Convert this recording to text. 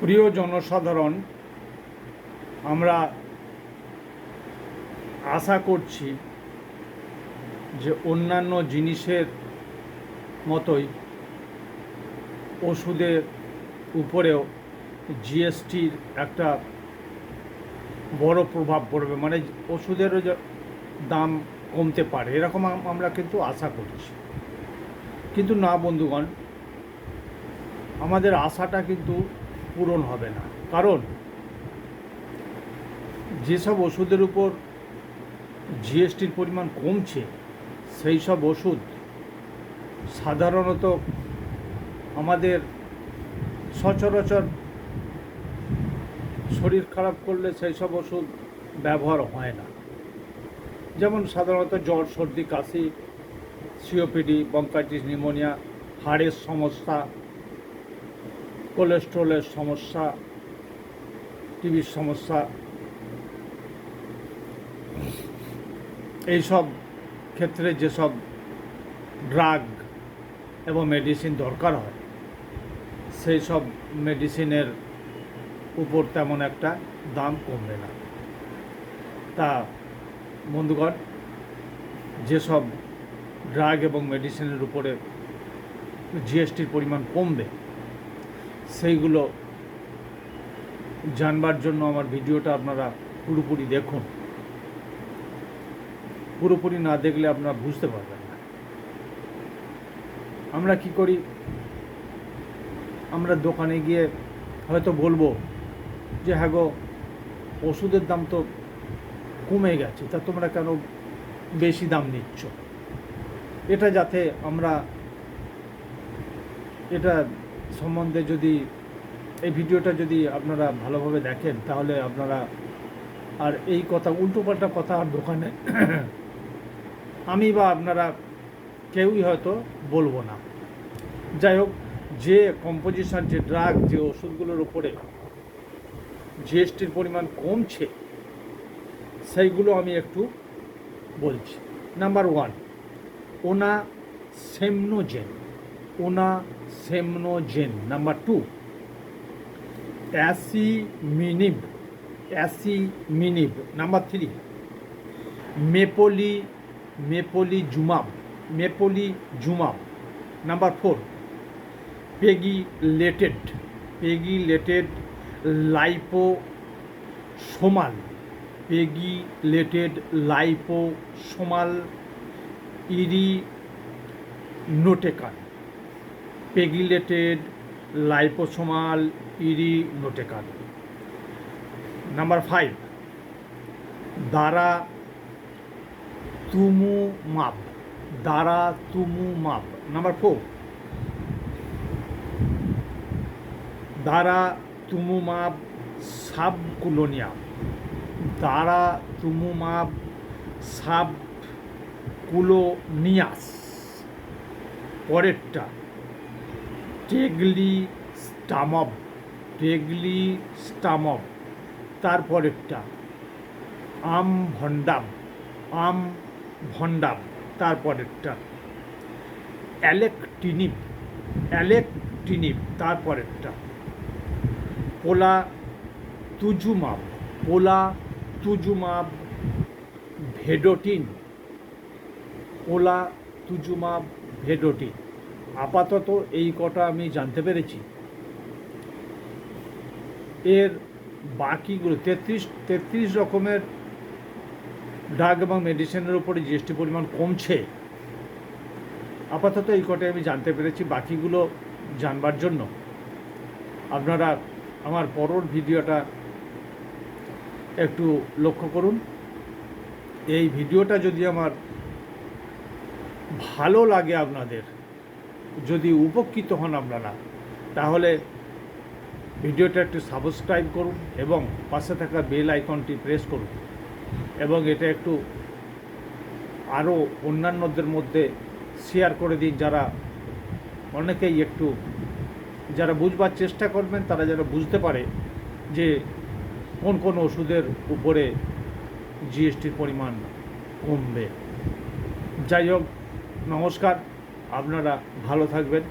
প্রিয় জনসাধারণ, আমরা আশা করছি যে অন্যান্য জিনিসের মতোই ওষুধের উপরেও জিএসটির একটা বড় প্রভাব পড়বে। মানে ওষুধেরও দাম কমতে পারে, এরকম আমরা কিন্তু আশা করছি। কিন্তু না বন্ধুগণ, আমাদের আশাটা কিন্তু পূরণ হবে না। কারণ যেসব ওষুধের উপর জিএসটির পরিমাণ কমছে সেই সব ওষুধ সাধারণত আমাদের সচরাচর শরীর খারাপ করলে সেই সব ওষুধ ব্যবহার হয় না। যেমন সাধারণত জ্বর, সর্দি, কাশি, সিওপিডি, বঙ্কাইটিস, নিউমোনিয়া, হাড়ের সমস্যা কোলেস্ট্রলের সমস্যা টিভির সমস্যা, এইসব ক্ষেত্রে যেসব ড্রাগ এবং মেডিসিন দরকার হয় সেই সব মেডিসিনের উপর তেমন একটা দাম কমবে না। তা বন্ধুগণ, যেসব ড্রাগ এবং মেডিসিনের উপরে জিএসটির পরিমাণ কমবে সেইগুলো জানবার জন্য আমার ভিডিওটা আপনারা পুরোপুরি দেখুন। পুরোপুরি না দেখলে আপনারা বুঝতে পারবেন না। আমরা কি করি? আমরা দোকানে গিয়ে হয়তো বলব যে হ্যাঁ গো, ওষুধের দাম তো কমে গেছে, তা তোমরা কেন বেশি দাম নিচ্ছ? এটা যাতে আমরা, এটা সম্বন্ধে যদি এই ভিডিওটা যদি আপনারা ভালোভাবে দেখেন, তাহলে আপনারা আর এই কথা, উল্টোপাল্টা কথা আর দোকানে আমি বা আপনারা কেউই হয়তো বলব না। যাই হোক, যে কম্পোজিশন যে ড্রাগ যে ওষুধগুলোর উপরে জিএসটির পরিমাণ কমছে, সেইগুলো আমি একটু বলছি। Number one onasemnogene onasemnogene number two asciminib asciminib number three মেপোলি mepolizumab mepolizumab number four pegylated pegylated liposomal pegylated lipo সোমাল ইরি নোটেকান পেগিলেটেড, লাইপোসোমাল, ইরি নোটেকান নাম্বার ফাইভ, দ্বারা তুমু মাপ, দ্বারা তুমু মাপ। নাম্বার ফোর, দ্বারা তুমু মাপ সাব কুলোনিয়া দ্বারা তুমু মাপ সাব কুলোনিয়াস পরেরটা টেগলি স্টামব টেগলি স্টামব। তারপরেরটা, আম ভণ্ডাম আম ভণ্ডাম, তারপরেরটা। অ্যালেকটিনিপ অ্যালেকটিনিপ তারপরেরটা। পোলা তুজুমাব পোলা তুজুমাব, ভেডোটিন, পোলা তুজুমাব, ভেডোটিন। আপাতত এই কটা আমি জানতে পেরেছি। এর বাকিগুলো, তেত্রিশ তেত্রিশ রকমের ড্রাগ এবং মেডিসিনের উপরে জিএসটি পরিমাণ কমছে। আপাতত এই কটাই আমি জানতে পেরেছি, বাকিগুলো জানবার জন্য। আপনারা আমার পরের ভিডিওটা একটু লক্ষ্য করুন। এই ভিডিওটা যদি আমার ভালো লাগে আপনাদের যদি উপকৃত হন আপনারা তাহলে ভিডিওটা একটু সাবস্ক্রাইব করুন এবং পাশে থাকা বেল আইকনটি প্রেস করুন এবং এটা একটু আরও অন্যান্যদের মধ্যে শেয়ার করে দিন যারা অনেকেই একটু, যারা বুঝবার চেষ্টা করবেন, তারা যারা বুঝতে পারে যে কোন কোন ওষুধের উপরে জিএসটির পরিমাণ কমবে। যাই হোক, নমস্কার। আপনারা ভালো থাকবেন।